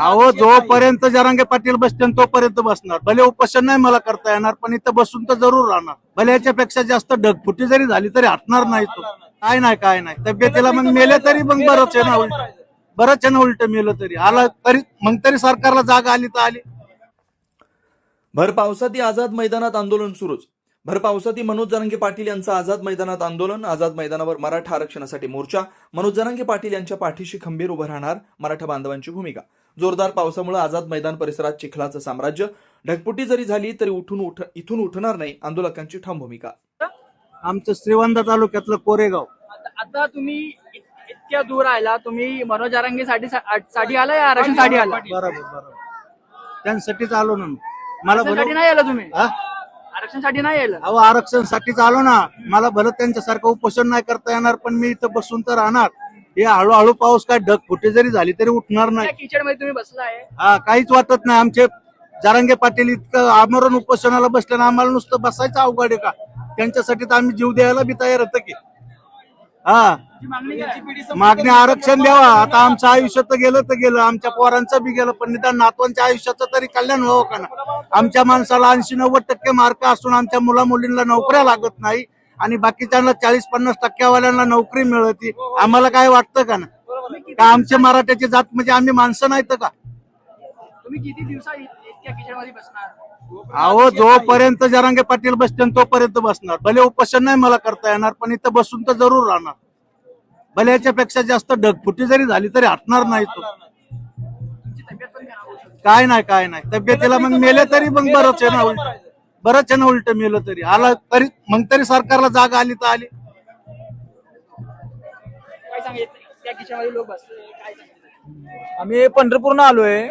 अहो जोपर्यंत जरांगे पाटील बसतील तोपर्यंत बसणार. भले उपोषण नाही मला करता येणार पण इथं बसून तर जरूर राहणार. भले याच्यापेक्षा जास्त ढगफुटी जरी झाली तरी हटणार नाही तो. काय नाही काय नाही. तब्येतीला मग मेले तरी मग बरंच आहे ना उलट. बरंच आहे ना उलट मेलं तरी. आला तरी मग तरी सरकारला जागा आली तर आली. भर पावसाती आझाद मैदानात आंदोलन सुरूच. भर पावसाती मनोज जरांगे पाटील यांचं आझाद मैदानात आंदोलन आझाद मैदानावर मराठा आरक्षणासाठी मोर्चा. मनोज जरांगे पाटील यांच्या पाठीशी खंबीर उभं राहणार मराठा बांधवांची भूमिका. जोरदार पावसामुळे आझाद मैदान परिसरात चिखलाचं साम्राज्य ढगपुटी जरी झाली तरी उठून उठ इथून उठणार नाही आंदोलकांची ठाम भूमिका. आमचं श्रीवंत तालुक्यातलं कोरेगाव. आता तुम्ही इत- इतक्या दूर आला तुम्ही मनोज आरंगेसाठी साठी आला या आरक्षणसाठी आला बरोबर बरोबर. त्यांसाठीच आलो ना. मला नाही आला तुम्ही? हा? आरक्षणसाठी नाही आला? अहो आरक्षणसाठीच आलो ना. मला भलं त्यांच्यासारखं उपोषण नाही करता येणार पण मी इथं बसून तर राहणार. हे हळूहळू पाऊस काय ढग फुटे जरी झाली तरी उठणार नाही. किचडमध्ये तुम्ही बसलाय हा काहीच वाटत नाही. आमचे जारंगे पाटील इतकं आमरण उपोषणाला बसले ना आम्हाला नुसतं बसायचं अवघड आहे का? त्यांच्यासाठी तर आम्ही जीव द्यायला बी तयार होतं की. हा. मागणी आरक्षण द्यावा. आता आमचं आयुष्य तर गेलं तर गेलं. आमच्या पोरांचं बी गेलं पण निदान नातवांच्या आयुष्याचं तरी कल्याण व्हावं का ना? आमच्या माणसाला ऐंशी नव्वद टक्के मार्क असून आमच्या मुला मुलींना नोकऱ्या लागत नाही. आणि बाकीच्यांना चाळीस पन्नास टक्क्यावाल्यांना नोकरी मिळती. आम्हाला काय वाटतं का ना? का आमच्या मराठ्याची जात म्हणजे आम्ही माणसं नाहीत का? तुम्ही किती दिवसा इतक्या बसणार? अहो जोपर्यंत जरांगे पाटील बसतील तोपर्यंत बसणार. भले उपोषण नाही मला करता येणार पण इथं बसून तर जरूर राहणार. भले याच्यापेक्षा जास्त ढगफुटी जरी झाली तरी हटणार नाही तो. काय नाही काय नाही. तब्येतीला मग मेले तरी मग बरंच आहे ना. बरंच आहे ना उलट मेलं तरी. आला तरी मग तरी सरकारला जागा आली तर आली. काय सांगितलं? त्या किचडमध्ये लोक बसले काय सांगितलं? आम्ही पंढरपूरनं आलोय.